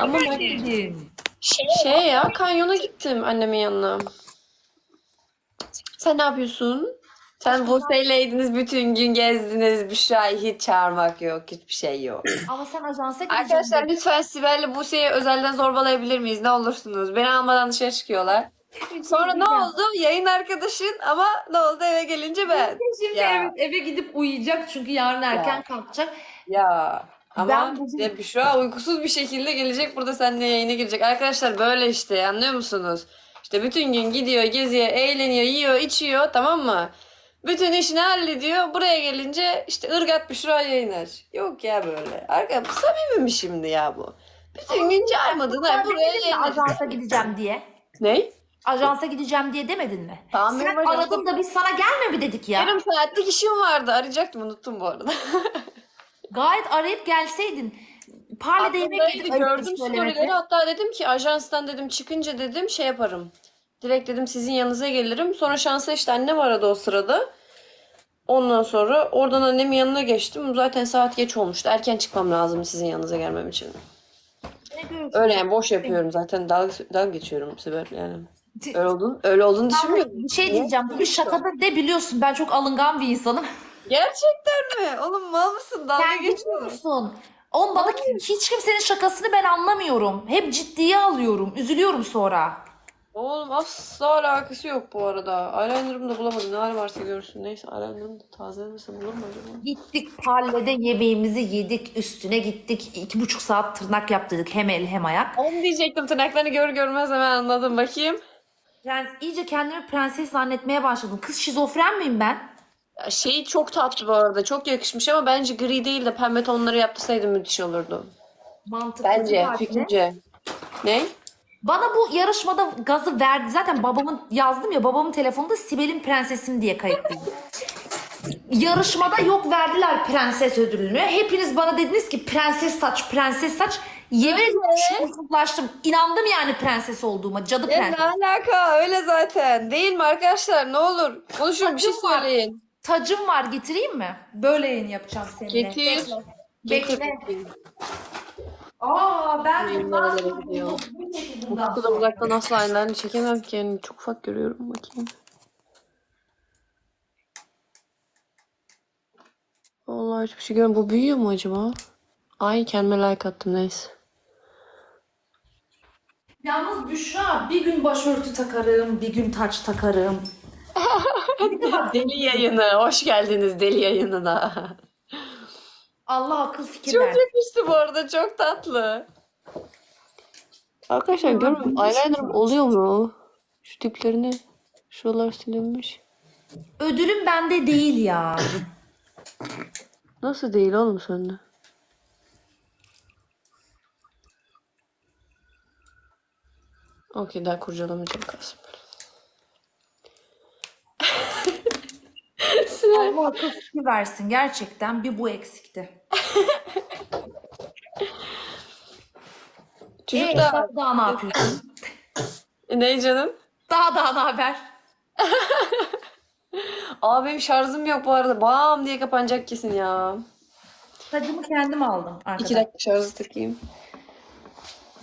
Ama ben Dedim. şey ya kanyona gittim annemin yanına. Sen ne yapıyorsun? Sen Buse'yleydiniz bütün gün gezdiniz. Büşra'yı hiç çağırmak yok. Hiçbir şey yok. Ama sen ajansa gideceksin. Arkadaşlar lütfen Sibel'le Buse'yi özelden zorbalayabilir miyiz? Ne olursunuz? Beni almadan dışarı çıkıyorlar. Sonra ne oldu? Yayın arkadaşın ama ne oldu eve gelince ben. Şimdi Ya. evet eve gidip uyuyacak çünkü yarın erken Ya. kalkacak. Ya ama bugün- ya Büşra uykusuz bir şekilde gelecek burada seninle yayına girecek. Arkadaşlar böyle işte anlıyor musunuz? İşte bütün gün gidiyor, geziyor, eğleniyor, yiyor, içiyor tamam mı? Bütün işini hallediyor. Buraya gelince işte ırgat Büşra yayınlar. Yok ya böyle. Arka bu samimi mi şimdi ya bu? Bütün gün Sen buraya yayınlar. ajansa gideceğim diye? Ne? Ajansa gideceğim diye demedin mi? Tamam, Sen aradın da biz sana gelme mi dedik ya? Yarım saatlik işim vardı. Arayacaktım unuttum bu arada. Gayet arayıp gelseydin. Parle'de yemek yedik. gördüm söylemesi. storyleri hatta dedim ki ajanstan dedim çıkınca dedim şey yaparım. Direkt dedim sizin yanınıza gelirim. Sonra şansa işte annem aradı o sırada. Ondan sonra oradan annemin yanına geçtim. Zaten saat geç olmuştu. Erken çıkmam lazım sizin yanınıza gelmem için. Öyle yani boş yapıyorum zaten. Dalga, dalga geçiyorum Sibel yani. Öyle olduğunu, öyle olduğunu düşünmüyorum. Bir şey diyeceğim. Bu bir şakada de biliyorsun. Ben çok alıngan bir insanım. Gerçekten mi? Oğlum mal mısın? Dalga Sen geçiyor geçiyor musun? On bana hiç kimsenin şakasını ben anlamıyorum. Hep ciddiye alıyorum. Üzülüyorum sonra. Oğlum asla alakası yok bu arada. Eyeliner'ımı da bulamadım. Ne hali varsa görsün. Neyse eyeliner'ımı da tazelemesem olur mu acaba? Gittik Parle'de yemeğimizi yedik. Üstüne gittik. iki buçuk saat tırnak yaptırdık. Hem el hem ayak. Onu diyecektim. Tırnaklarını gör görmez hemen anladım. Bakayım. Yani iyice kendimi prenses zannetmeye başladım. Kız şizofren miyim ben? Ya Şey çok tatlı bu arada. Çok yakışmış ama bence gri değil de pembe tonları yaptırsaydım müthiş olurdu. Mantıklı. Bence, bir harfle. fikrimce. Ne? Bana bu yarışmada gazı verdi. Zaten babamın yazdım ya babamın telefonunda Sibel'in prensesim diye kayıtlıydı. Yarışmada yok verdiler prenses ödülünü. Hepiniz bana dediniz ki prenses saç, prenses saç. Yemin ederim şuursuzlaştım. İnandım yani prenses olduğuma. Cadı prenses. ne alaka? Öyle zaten. Değil mi arkadaşlar? Ne olur. Konuşun bir şey söyleyin. Tacım var getireyim mi? Böyle yayın yapacağım seninle. Getir. Bekle. Getir. Aa ben bundan Bu kadar uzaktan asla eyeliner'ını çekemem ki. Yani çok ufak görüyorum. Bakayım. Vallahi hiçbir şey görmüyorum. Bu büyüyor mu acaba? Ay kendime like attım neyse. Yalnız Büşra bir gün başörtü takarım, bir gün taç takarım. Deli yayını. Hoş geldiniz deli yayınına. Allah akıl fikir Çok versin. yakıştı bu arada. Çok tatlı. Arkadaşlar görmüyorum. Eyeliner'ım oluyor mu? Şu diplerini. Şuralar silinmiş. Ödülüm bende değil ya. Nasıl değil oğlum sende? Okey daha kurcalamayacağım kalsın böyle. Sibel. Allah fikir versin. Gerçekten bir bu eksikti. Çocuk Ee, da... daha ne yapıyorsun? Ne canım? Daha daha ne haber? Aa benim şarjım yok bu arada. Bam diye kapanacak kesin ya. Tacımı kendim aldım İki arkadaşlar. dakika şarjı takayım.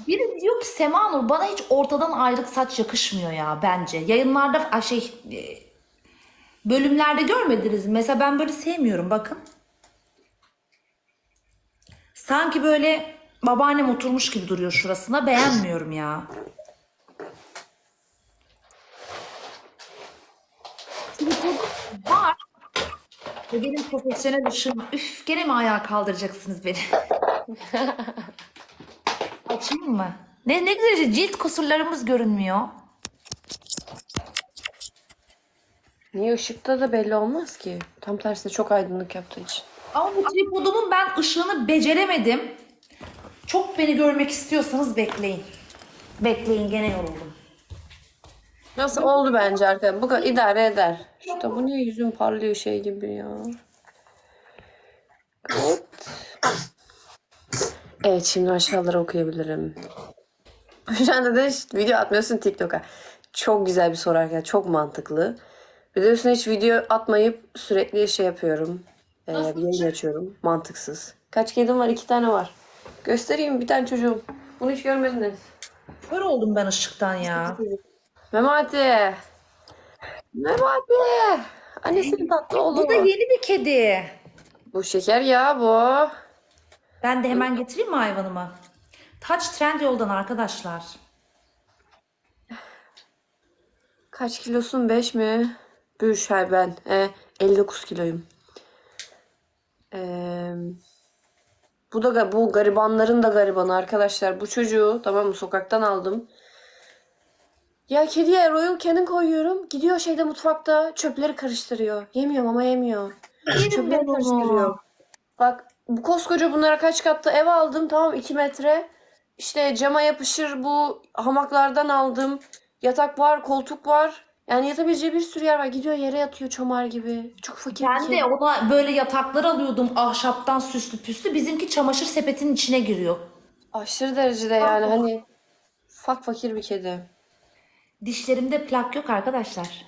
Biri diyor ki Sema Nur bana hiç ortadan ayrık saç yakışmıyor ya bence. Yayınlarda ay şey e, bölümlerde görmediniz mi? Mesela ben böyle sevmiyorum bakın. Sanki böyle babaannem oturmuş gibi duruyor şurasına. Beğenmiyorum ya. Var. Benim profesyonel ışığım. Üf gene mi ayağa kaldıracaksınız beni? Açayım mı? Ne, ne güzel şey, cilt kusurlarımız görünmüyor. Niye ışıkta da belli olmaz ki? Tam tersine çok aydınlık yaptığı için. Ama bu tripodumun ben ışığını beceremedim. Çok beni görmek istiyorsanız bekleyin. Bekleyin gene yoruldum. Nasıl oldu bence arkadaşlar? Bu kadar idare eder. İşte bu niye yüzüm parlıyor şey gibi ya. Evet. Evet şimdi aşağıları okuyabilirim. Şu anda da video atmıyorsun TikTok'a. Çok güzel bir soru arkadaşlar. Çok mantıklı. Bir de üstüne hiç video atmayıp sürekli şey yapıyorum. Nasıl bir yayın açıyorum. Mantıksız. Kaç kedim var? İki tane var. Göstereyim bir tane çocuğum. Bunu hiç görmediniz. Kör oldum ben ışıktan ya. Memati. Memati. Annesinin tatlı oğlu. Bu da yeni bir kedi. Bu şeker ya bu. Ben de hemen getireyim mi hayvanımı? Touch Trend yoldan arkadaşlar. Kaç kilosun? 5 mi? Büşer ben. E, 59 kiloyum. Ee, bu da bu garibanların da garibanı arkadaşlar. Bu çocuğu tamam mı sokaktan aldım. Ya kediye Royal Canin koyuyorum. Gidiyor şeyde mutfakta çöpleri karıştırıyor. Yemiyor ama yemiyor. Çöpleri ben karıştırıyor. Bak bu koskoca bunlara kaç katta ev aldım tamam 2 metre. İşte cama yapışır bu hamaklardan aldım. Yatak var, koltuk var. Yani yatabileceği bir sürü yer var. Gidiyor yere yatıyor çomar gibi. Çok fakir bir Ben kedi. de ona böyle yataklar alıyordum ahşaptan süslü püslü. Bizimki çamaşır sepetinin içine giriyor. Aşırı derecede yani hani fak fakir bir kedi. Dişlerimde plak yok arkadaşlar.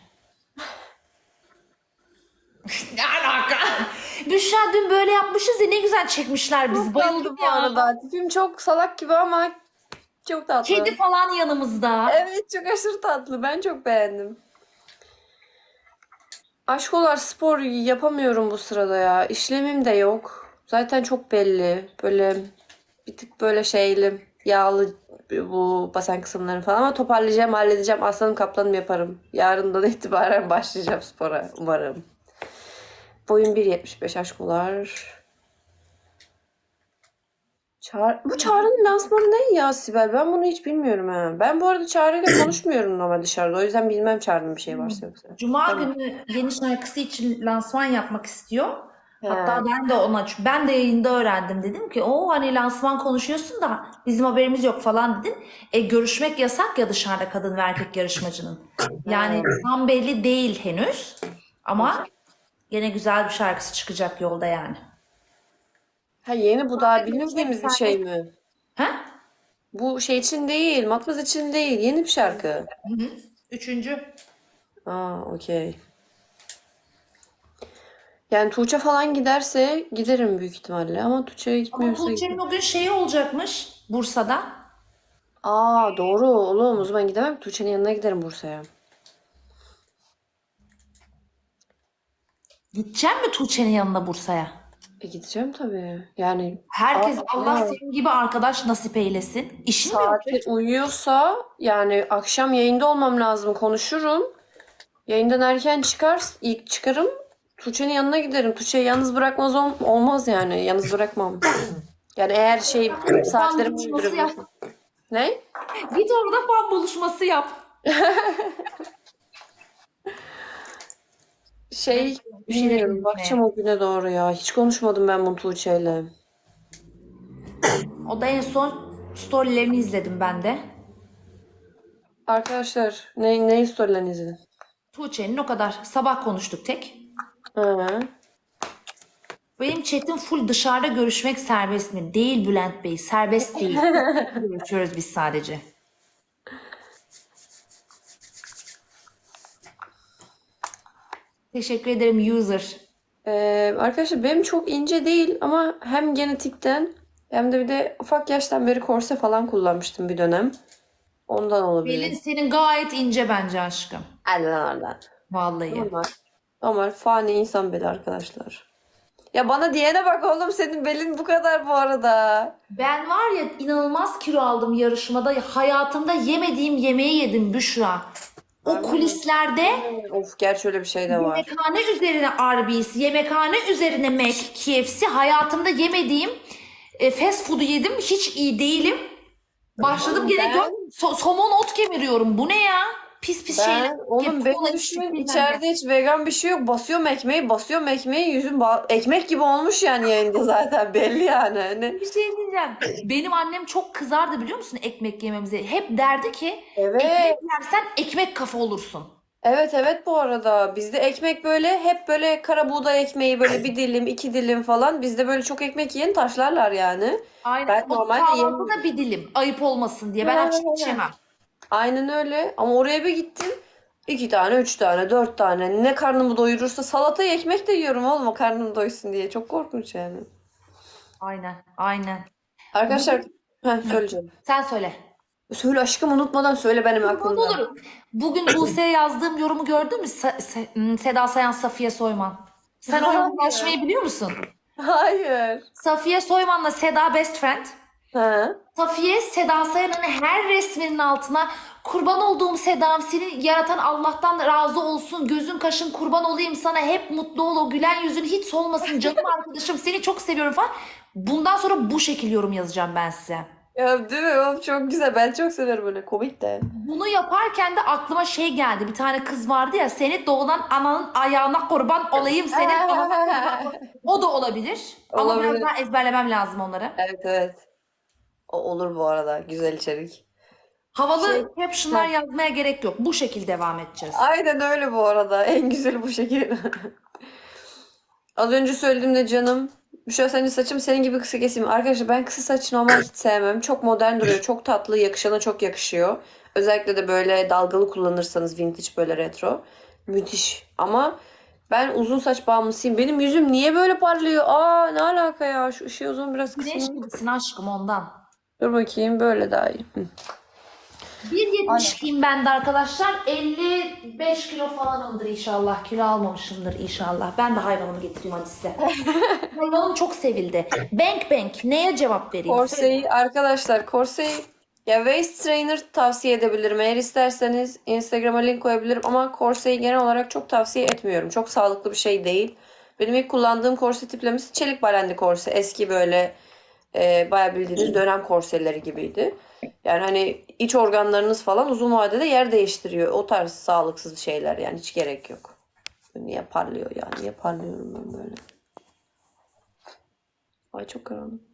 ne alaka? Büşra dün böyle yapmışız ya ne güzel çekmişler. Çok Bayıldım tatlı bu ya. arada. Tipim çok salak gibi ama çok tatlı. Kedi falan yanımızda. Evet çok aşırı tatlı. Ben çok beğendim. Aşkolar spor yapamıyorum bu sırada ya. İşlemim de yok. Zaten çok belli. Böyle bir tık böyle şeyli, yağlı bu basen kısımları falan ama toparlayacağım, halledeceğim. Aslanım kaplanım yaparım. Yarından itibaren başlayacağım spora umarım. Boyum 1.75 aşkolar. Çağrı... Bu Çağrı'nın lansmanı ne ya Sibel? Ben bunu hiç bilmiyorum ha. Ben bu arada Çağrı'yla konuşmuyorum normal dışarıda. O yüzden bilmem Çağrı'nın bir şey varsa yoksa. Cuma Tamam. günü yeni şarkısı için lansman yapmak istiyor. He. Hatta ben de ona ben de yayında öğrendim dedim ki o hani lansman konuşuyorsun da bizim haberimiz yok falan dedin. E görüşmek yasak ya dışarıda kadın ve erkek yarışmacının. Yani tam belli değil henüz ama gene güzel bir şarkısı çıkacak yolda yani. Ha yeni bu daha bilmediğimiz bir şey mi? Ha? Bu şey için değil, matmaz için değil. Yeni bir şarkı. Üçüncü. Aa, okey. Yani Tuğçe falan giderse giderim büyük ihtimalle ama Tuğçe'ye Ama gitmiyorsa Tuğçe'nin o gün şeyi olacakmış Bursa'da. Aa doğru oğlum o zaman gidemem. Tuğçe'nin yanına giderim Bursa'ya. Gidecek mi Tuğçe'nin yanına Bursa'ya? E gideceğim tabii. Yani Herkes Aa, Allah aa. senin gibi arkadaş nasip eylesin. İşin mi yok? saati uyuyorsa yani akşam yayında olmam lazım konuşurum. Yayından erken çıkar, ilk çıkarım. Tuğçe'nin yanına giderim. Çiçeği yalnız bırakmaz ol- olmaz yani. Yalnız bırakmam. Yani eğer şey saatlerimi buluşması. Ne? Git orada fan buluşması yap. Şey Bir şeyler bilmiyorum. Bakacağım o güne doğru ya. Hiç konuşmadım ben bunu Tuğçe'yle. O da en son storylerini izledim ben de. Arkadaşlar ne, ne storylerini izledin? Tuğçe'nin o kadar. Sabah konuştuk tek. Hı. Benim chatim full dışarıda görüşmek serbest mi? Değil Bülent Bey. Serbest değil. Görüşüyoruz biz sadece. Teşekkür ederim user. Ee, arkadaşlar benim çok ince değil ama hem genetikten hem de bir de ufak yaştan beri korse falan kullanmıştım bir dönem. Ondan olabilir. Belin senin gayet ince bence aşkım. Allah Allah. Vallahi. Normal. Normal fani insan beli arkadaşlar. Ya bana diyene bak oğlum senin belin bu kadar bu arada. Ben var ya inanılmaz kilo aldım yarışmada. Hayatımda yemediğim yemeği yedim Büşra. O kulislerde Of gerçi öyle bir şey de var. yemekhane üzerine Arby's, yemekhane üzerine Mac, KFC. Hayatımda yemediğim e, fast food'u yedim. Hiç iyi değilim. Başladım gene gör so- somon ot kemiriyorum. Bu ne ya? Pis pis şeyler. Ben, oğlum Yapı benim olarak düşün bilmem içeride hiç vegan bir şey yok. Basıyorum ekmeği, basıyorum ekmeği, yüzüm ekmek gibi olmuş yani yayında zaten belli yani. Hani. Bir şey diyeceğim. Benim annem çok kızardı biliyor musun ekmek yememize? Hep derdi ki Evet. ekmek yersen ekmek kafa olursun. Evet evet bu arada bizde ekmek böyle hep böyle kara buğday ekmeği böyle bir dilim iki dilim falan bizde böyle çok ekmek yiyen taşlarlar yani. Aynen. Ben normalde kahvaltıda bir dilim. Ayıp olmasın diye. Ben Evet, aç evet. içemem. Aynen öyle ama oraya bir gittim iki tane üç tane dört tane ne karnımı doyurursa salatayı ekmek de yiyorum oğlum o karnım doysun diye çok korkunç yani. Aynen. Aynen. Arkadaşlar Heh, söyleyeceğim. Sen söyle. Söyle aşkım unutmadan söyle benim aklımda. olur. Bugün Buse'ye yazdığım yorumu gördün mü? Se- Se- hmm, Seda Sayan, Safiye Soyman. Sen o Hayır. biliyor musun? Hayır. Safiye Soyman'la Seda best friend. Ha? Safiye Seda Sayan'ın her resminin altına kurban olduğum Seda'm seni yaratan Allah'tan razı olsun gözün kaşın kurban olayım sana hep mutlu ol o gülen yüzün hiç solmasın canım arkadaşım seni çok seviyorum falan. Bundan sonra bu şekil yorum yazacağım ben size. Ya değil mi? Oğlum çok güzel. Ben çok severim böyle. Komik de. Bunu yaparken de aklıma şey geldi. Bir tane kız vardı ya seni doğulan ananın ayağına kurban olayım olayım. O da olabilir. Ama biraz Olabilir. daha ezberlemem lazım onları. Evet evet. O olur bu arada. Güzel içerik. Havalı Şey- captionlar yazmaya gerek yok. Bu şekilde devam edeceğiz. Aynen öyle bu arada. En güzeli bu şekil. Az önce söylediğimde canım. Büşra sence saçım senin gibi kısa keseyim. Arkadaşlar ben kısa saç normal hiç sevmem. Çok modern duruyor. Çok tatlı. Yakışana çok yakışıyor. Özellikle de böyle dalgalı kullanırsanız vintage böyle retro. Müthiş. Ama ben uzun saç bağımlısıyım. Benim yüzüm niye böyle parlıyor? Aa ne alaka ya? Şu ışığı zaman biraz Güneş kısayım. gibisin aşkım ondan. Dur bakayım böyle daha iyi. Hı. 1.72'yim ben de arkadaşlar. 55 kilo falanımdır inşallah. Kilo almamışımdır inşallah. Ben de hayvanımı getireyim hadi size. Hayvanım çok sevildi. Bank bank. Neye cevap vereyim? Corset'i arkadaşlar Corset'i ya waist trainer tavsiye edebilirim. Eğer isterseniz Instagram'a link koyabilirim ama Corset'i genel olarak çok tavsiye etmiyorum. Çok sağlıklı bir şey değil. Benim ilk kullandığım korse tiplemesi çelik barendi korse. Eski böyle e, bayağı bildiğiniz dönem korseleri gibiydi. Yani hani iç organlarınız falan uzun vadede yer değiştiriyor. O tarz sağlıksız şeyler yani hiç gerek yok. Niye parlıyor ya? Niye parlıyorum ben böyle? Ay çok karanlık.